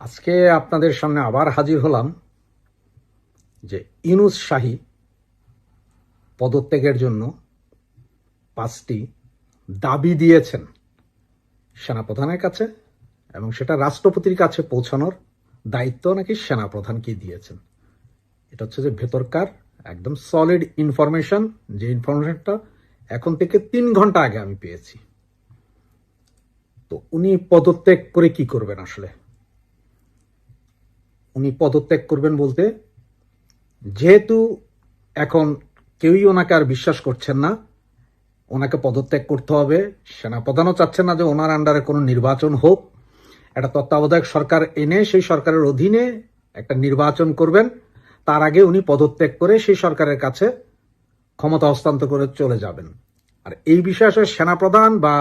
আজকে আপনাদের সামনে আবার হাজির হলাম যে ইউনুস শাহী পদত্যাগের জন্য পাঁচটি দাবি দিয়েছেন সেনাপ্রধানের কাছে এবং সেটা রাষ্ট্রপতির কাছে পৌঁছানোর দায়িত্ব নাকি সেনাপ্রধানকে দিয়েছেন। এটা হচ্ছে যে ভেতরকার একদম সলিড ইনফরমেশন যে ইনফরমেশনটা এখন থেকে তিন ঘণ্টা আগে আমি পেয়েছি। তো উনি পদত্যাগ করে কি করবেন আসলে? উনি পদত্যাগ করবেন বলতে, যেহেতু এখন কেউই ওনাকে আর বিশ্বাস করছেন না, ওনাকে পদত্যাগ করতে হবে। সেনাপ্রধানও চাচ্ছেন না যে ওনার আন্ডারে কোনো নির্বাচন হোক। একটা তত্ত্বাবধায়ক সরকার এনে সেই সরকারের অধীনে একটা নির্বাচন করবেন। তার আগে উনি পদত্যাগ করে সেই সরকারের কাছে ক্ষমতা হস্তান্তর করে চলে যাবেন। আর এই বিষয়ে আসলে সেনাপ্রধান বা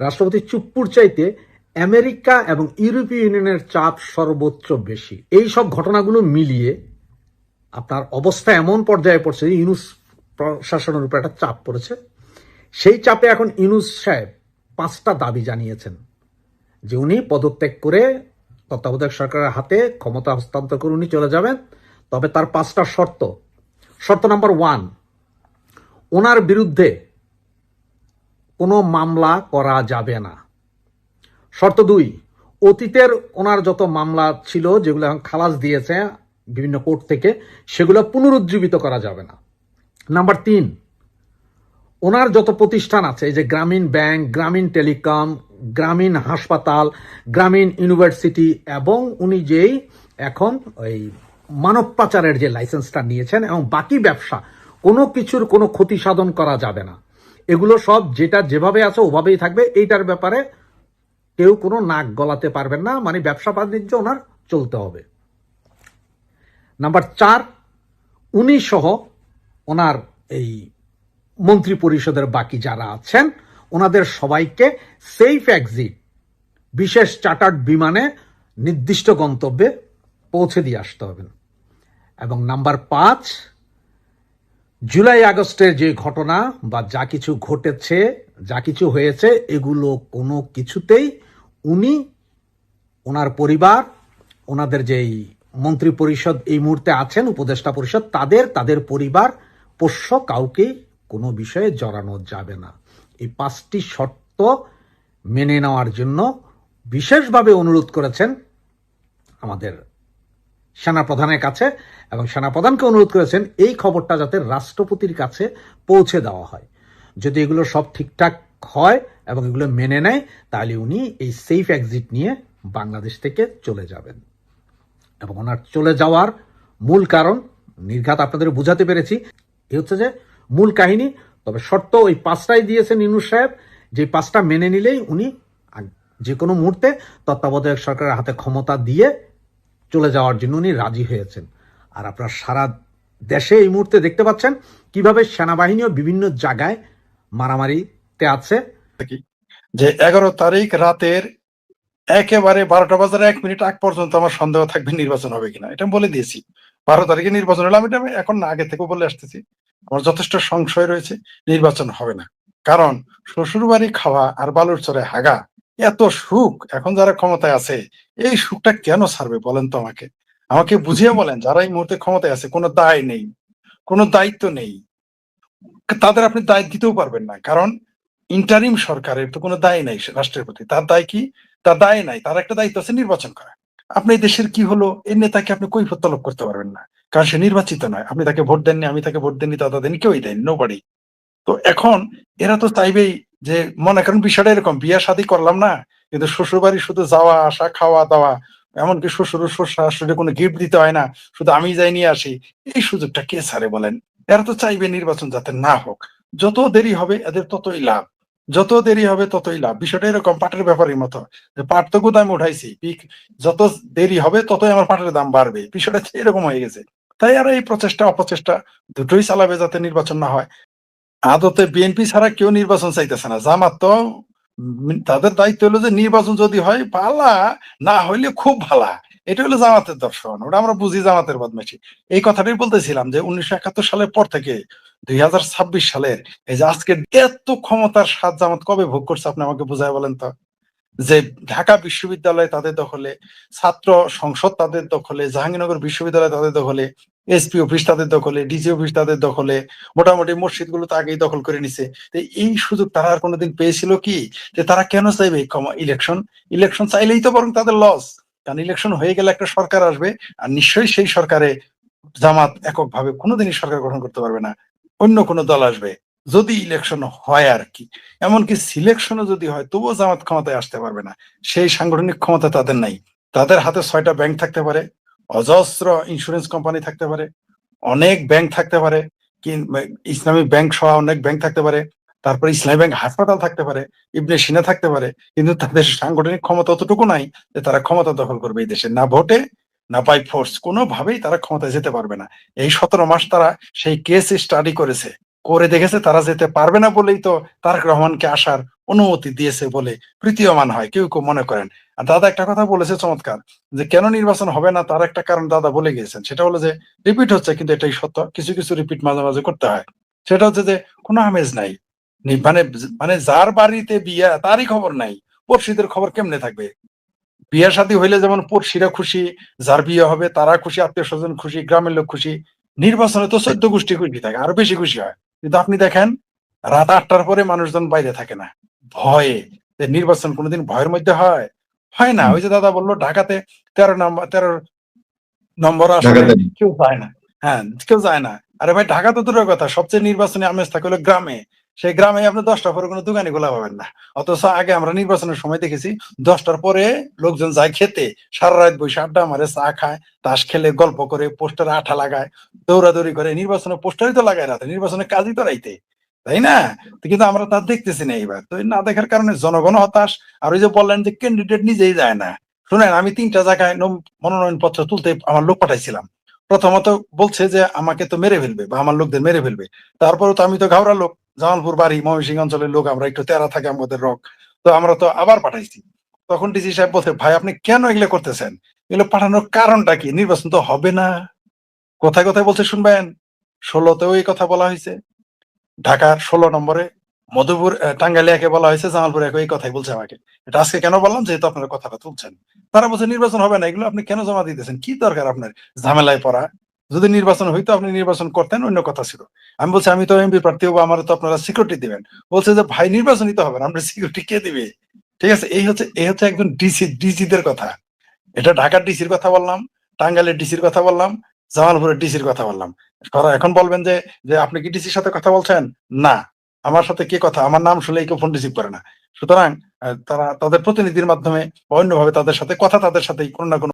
রাষ্ট্রপতি চুপ্পুর চাইতে আমেরিকা এবং ইউরোপীয় ইউনিয়নের চাপ সর্বোচ্চ বেশি। এই সব ঘটনাগুলো মিলিয়ে আপনার অবস্থা এমন পর্যায়ে পড়ছে যে ইউনুস প্রশাসনের উপর একটা চাপ পড়েছে। সেই চাপে এখন ইউনুস সাহেব পাঁচটা দাবি জানিয়েছেন যে উনি পদত্যাগ করে তত্ত্বাবধায়ক সরকারের হাতে ক্ষমতা হস্তান্তর করে উনি চলে যাবেন। তবে তার পাঁচটা শর্ত। শর্ত নাম্বার ওয়ান, ওনার বিরুদ্ধে কোনো মামলা করা যাবে না। শর্ত দুই, অতীতের ওনার যত মামলা ছিল, যেগুলো এখন খালাস দিয়েছে বিভিন্ন কোর্ট থেকে, সেগুলো পুনরুজ্জীবিত করা যাবে না। নাম্বার তিন, ওনার যত প্রতিষ্ঠান আছে, এই যে গ্রামীণ ব্যাংক, গ্রামীণ টেলিকম, গ্রামীণ হাসপাতাল, গ্রামীণ ইউনিভার্সিটি, এবং উনি যেই এখন ওই মানব পাচারের যে লাইসেন্সটা নিয়েছেন এবং বাকি ব্যবসা, কোনো কিছুর কোনো ক্ষতি সাধন করা যাবে না। এগুলো সব যেটা যেভাবে আছে ওভাবেই থাকবে। এইটার ব্যাপারে কেউ কোনো নাক গলাতে পারবেন না মানে ব্যবসা বাণিজ্য ওনার চলতে হবে। নাম্বার চার, উনি সহ ওনার এই মন্ত্রী পরিষদের বাকি যারা আছেন, ওনাদের সবাইকে সেফ এক্সিট বিশেষ চার্টার্ড বিমানে নির্দিষ্ট গন্তব্যে পৌঁছে দিয়ে আসতে হবেন এবং নাম্বার পাঁচ, জুলাই আগস্টের যে ঘটনা বা যা কিছু ঘটেছে, যা কিছু হয়েছে, এগুলো কোনো কিছুতেই উনি, ওনার পরিবার, ওনাদের যেই মন্ত্রী পরিষদ এই মুহূর্তে আছেন, উপদেষ্টা পরিষদ, তাদের তাদের পরিবার, পোষ্য কাউকে কোনো বিষয়ে জড়ানো যাবে না। এই পাঁচটি শর্ত মেনে নেওয়ার জন্য বিশেষভাবে অনুরোধ করেছেন আমাদের সেনাপ্রধানের কাছে এবং সেনাপ্রধানকে অনুরোধ করেছেন, এই খবরটা যাতে রাষ্ট্রপতির কাছে পৌঁছে দেওয়া হয়। যদি এগুলো সব ঠিকঠাক হয় এবং এগুলো মেনে নেয়, তাহলে উনি এই সেফ এক্সিট নিয়ে বাংলাদেশ থেকে চলে যাবেন। এবং ওনার চলে যাওয়ার মূল কারণ, নির্ঘাত আপনাদের বুঝাতে পেরেছি, এ হচ্ছে যে মূল কাহিনী, তবে শর্ত ওই পাঁচটাই দিয়েছেন ইনুস সাহেব, যে পাঁচটা মেনে নিলেই উনি যে কোনো মুহূর্তে তত্ত্বাবধায়ক সরকারের হাতে ক্ষমতা দিয়ে চলে যাওয়ার জন্য উনি রাজি হয়েছেন। আর আপনারা সারা দেশে এই মুহূর্তে দেখতে পাচ্ছেন কীভাবে সেনাবাহিনীও বিভিন্ন জায়গায় মারামারিতে আছে। যে এগারো তারিখ রাতের একেবারে বারোটা বাজার এক মিনিট আগ পর্যন্ত আমার সন্দেহ থাকবে নির্বাচন হবে কিনা। এটা বলে দিয়েছি। বারো তারিখে নির্বাচন হলে। আমি এটা এখন না আগে থেকে বলে আসতেছি। আমার যথেষ্ট সংশয় রয়েছে, নির্বাচন হবে না। কারণ শ্বশুর বাড়ি খাওয়া আর বালুর চরে হাগা এত সুখ এখন যারা ক্ষমতায় আছে, এই সুখটা কেন ছাড়বে বলেন তো আমাকে? আমাকে বুঝিয়ে বলেন, যারা এই মুহূর্তে ক্ষমতায় আছে, কোনো দায় নেই, কোনো দায়িত্ব নেই। তাদের আপনি দায় দিতেও পারবেন না, কারণ ইন্টারিম সরকারের তো কোনো দায় নাই রাষ্ট্রের প্রতি। তার দায় কি? তার দায় নাই, তার একটা দায়িত্ব আছে নির্বাচন করা আপনি দেশের কি হলো এই নেতাকে আপনি কৈফত তলব করতে পারবেন না, কারণ সে নির্বাচিত নয়। আপনি তাকে ভোট দেননি, আমি তাকে ভোট দেননি দাদা দেননি কেউই দেয়নি নোবাড়ি তো এখন এরা তো চাইবেই যে, মনে করেন বিষয়টা এরকম, বিয়া শাদী করলাম না, কিন্তু শ্বশুর বাড়ি শুধু যাওয়া, আসা, খাওয়া, দাওয়া, এমনকি শ্বশুর শ্বশুর কোনো গিফট দিতে হয় না, শুধু আমি যাই নিয়ে আসি, এই সুযোগটা কে ছাড়ে বলেন? এরা তো চাইবে নির্বাচন যাতে না হোক। যত দেরি হবে এদের ততই লাভ। যত দেরি হবে ততই লাভ। বিষয়টা এরকম পাটের ব্যাপারের মতো, যে পাট তো গুদামে উঠাইছি যত দেরি হবে ততই আমার পাটের দাম বাড়বে। বিষয়টা এরকম হয়ে গেছে। তাই আর এই প্রচেষ্টা অপচেষ্টা দুটোই চালাবে যাতে নির্বাচন না হয়। আদতে বিএনপি ছাড়া কেউ নির্বাচন চাইতেছে না। জামাত তো তাদের দায়িত্ব হলো যে নির্বাচন যদি হয় পালা না হইলে খুব ভালা। এটা হলো জামাতের দর্শন। ওটা আমরা বুঝি জামাতের বদমাইশি। এই কথাটাই বলতেছিলাম যে উনিশশো একাত্তর সালের পর থেকে দুই হাজার ছাব্বিশ সালের এই যে আজকে এত ক্ষমতার স্বাদ জামাত কবে ভোগ করছে আপনি আমাকে বুঝায় বলেন তো? যে ঢাকা বিশ্ববিদ্যালয় তাদের দখলে, ছাত্র সংসদ তাদের দখলে, জাহাঙ্গীরনগর বিশ্ববিদ্যালয় তাদের দখলে এসপি অফিস তাদের দখলে ডিজি অফিস তাদের দখলে, মোটামুটি মসজিদগুলো তো আগেই দখল করে নিছে। তো এই সুযোগ তারা আর কোনোদিন পেয়েছিল কি? যে তারা কেন চাইবে ক্ষমা? ইলেকশন ইলেকশন চাইলেই তো বরং তাদের লস কারণ ইলেকশন হয়ে গেলে একটা সরকার আসবে, আর নিশ্চয়ই সেই সরকারে জামাত এককভাবে কোনোদিনই সরকার গঠন করতে পারবে না। অন্য কোনো দল আসবে, যদি ইলেকশন হয় আর কি। এমনকি সিলেকশনও যদি হয়, তবুও জামাত ক্ষমতায় আসতে পারবে না। সেই সাংগঠনিক ক্ষমতা তাদের নাই। তাদের হাতে ছয়টা ব্যাংক থাকতে পারে অজস্র ইন্স্যুরেন্স কোম্পানি থাকতে পারে, অনেক ব্যাংক থাকতে পারে ইসলামী ব্যাংক সহ অনেক ব্যাংক থাকতে পারে, তারপরে ইসলামী ব্যাংক হাসপাতাল থাকতে পারে, ইবনে সিনা থাকতে পারে, কিন্তু তাদের সাংগঠনিক ক্ষমতা অতটুকু নাই যে তারা ক্ষমতা দখল করবে এই দেশে। না ভোটে, না বাই ফোর্স কোনোভাবেই তারা ক্ষমতায় যেতে পারবে না। এই সতেরো মাস তারা সেই কেস স্টাডি করেছে, করে দেখেছে তারা যেতে পারবে না বলেই তো তারেক রহমানকে আসার অনুমতি দিয়েছে বলে প্রীতীয়মান হয়। কেউ কেউ মনে করেন দাদা একটা কথা বলেছে চমৎকার, যে কেন নির্বাচন হবে না তার একটা কারণ দাদা বলে গিয়েছেন, সেটা হলো যে রিপিট হচ্ছে কিন্তু এটাই সত্য, কিছু কিছু রিপিট মাঝে মাঝে করতে হয়। সেটা হচ্ছে যে কোনো আমেজ নাই। মানে মানে যার বাড়িতে বিয়া, তারই খবর নাই পড়শিদের খবর কেমনে থাকবে? বিয়া শাদী হইলে যেমন পড়শিরা খুশি, যার বিয়ে হবে তারা খুশি, আত্মীয় স্বজন খুশি, গ্রামের লোক খুশি, নির্বাচনে তো চোদ্দ গোষ্ঠী খুশি থাকে, আরও বেশি খুশি হয়। কিন্তু আপনি দেখেন, রাত আটটার পরে মানুষজন বাইরে থাকে না। ভয়ে। নির্বাচন কোনোদিন ভয়ের মধ্যে হয় হয় না? ওই যে দাদা বলল ঢাকাতে তেরো নম্বর তেরো নম্বর আসলে কেউ যায় না। হ্যাঁ কেউ যায় না। আরে ভাই ঢাকা তো দূরের কথা। সবচেয়ে নির্বাচনী আমেজ থাকে হলো গ্রামে। সেই গ্রামে আপনি দশটার পরে কোনো দোকানে খোলা পাবেন না। অথচ আগে আমরা নির্বাচনের সময় দেখেছি দশটার পরে লোকজন যায় খেতে। সারা রাত বসে আড্ডা মারে চা খায় তাস খেলে গল্প করে পোস্টারে আঠা লাগায় দৌড়াদৌড়ি করে। নির্বাচনে পোস্টারই তো লাগায় রাতে নির্বাচনে কাজই তো রাইতে। তাই না? কিন্তু আমরা তা দেখতেছি না এইবার। তো না দেখার কারণে জনগণ হতাশ। আর ওই যে বললেন যে ক্যান্ডিডেট নিজেই যায় না। শুনেন, আমি তিনটা জায়গায় মনোনয়ন পত্র তুলতে আমার লোক পাঠাইছিলাম। প্রথমত বলছে যে, আমাকে তো মেরে ফেলবে বা আমার লোকদের মেরে ফেলবে। তারপরে তো আমি তো ঘাওড়া লোক। জামালপুর বাড়ি, ময়মনসিংহ অঞ্চলের লোক, আমরা একটু তেরা থাকে আমাদের রক। তো আমরা তো আবার পাঠাইছি। তখন ডিসি সাহেব বলছে, ভাই, আপনি কেন এগুলো করতেছেন? এগুলো পাঠানোর কারণটা কি? নির্বাচন তো হবে না। কোথায় কোথায় বলছে, শুনবেন, ষোলোতেও এই কথা বলা হয়েছে। ঢাকার ষোলো নম্বরে মধুপুর আহ, টাঙ্গাইলিয়াকে বলা হয়েছে জামালপুর এই কথাই বলছে আমাকে। এটা আজকে কেন বললাম? যেহেতু আপনারা কথাটা তুলছেন। তারা বলছে নির্বাচন হবে না। এগুলো আপনি কেন জমা দিতেছেন? কি দরকার আপনার ঝামেলায় পড়া? যদি নির্বাচন হইতো আপনি নির্বাচন করতেন অন্য কথা ছিল। আমি বলছি আমি তো এমপি প্রার্থী হব আমার তো আপনারা সিকিউরিটি দিবেন। বলছে যে ভাই নির্বাচনই তো হবে না। আপনার সিকিউরিটি কে দিবে? ঠিক আছে এই হচ্ছে এই হচ্ছে একজন ডিসি ডিসিদের কথা। এটা ঢাকার ডিসির কথা বললাম টাঙ্গাইলের ডিসির কথা বললাম জামালপুরের ডিসির কথা বললাম। তারা এখন বলবেন যে যে আপনি কি ডিসির সাথে কথা বলছেন? না। আমার সাথে কি কথা? আমার নাম শুনে কেউ ফোন রিসিভ করে না। সুতরাং তারা তাদের প্রতিনিধির মাধ্যমে অন্যভাবে তাদের সাথে কথা তাদের সাথে কোনো না কোনো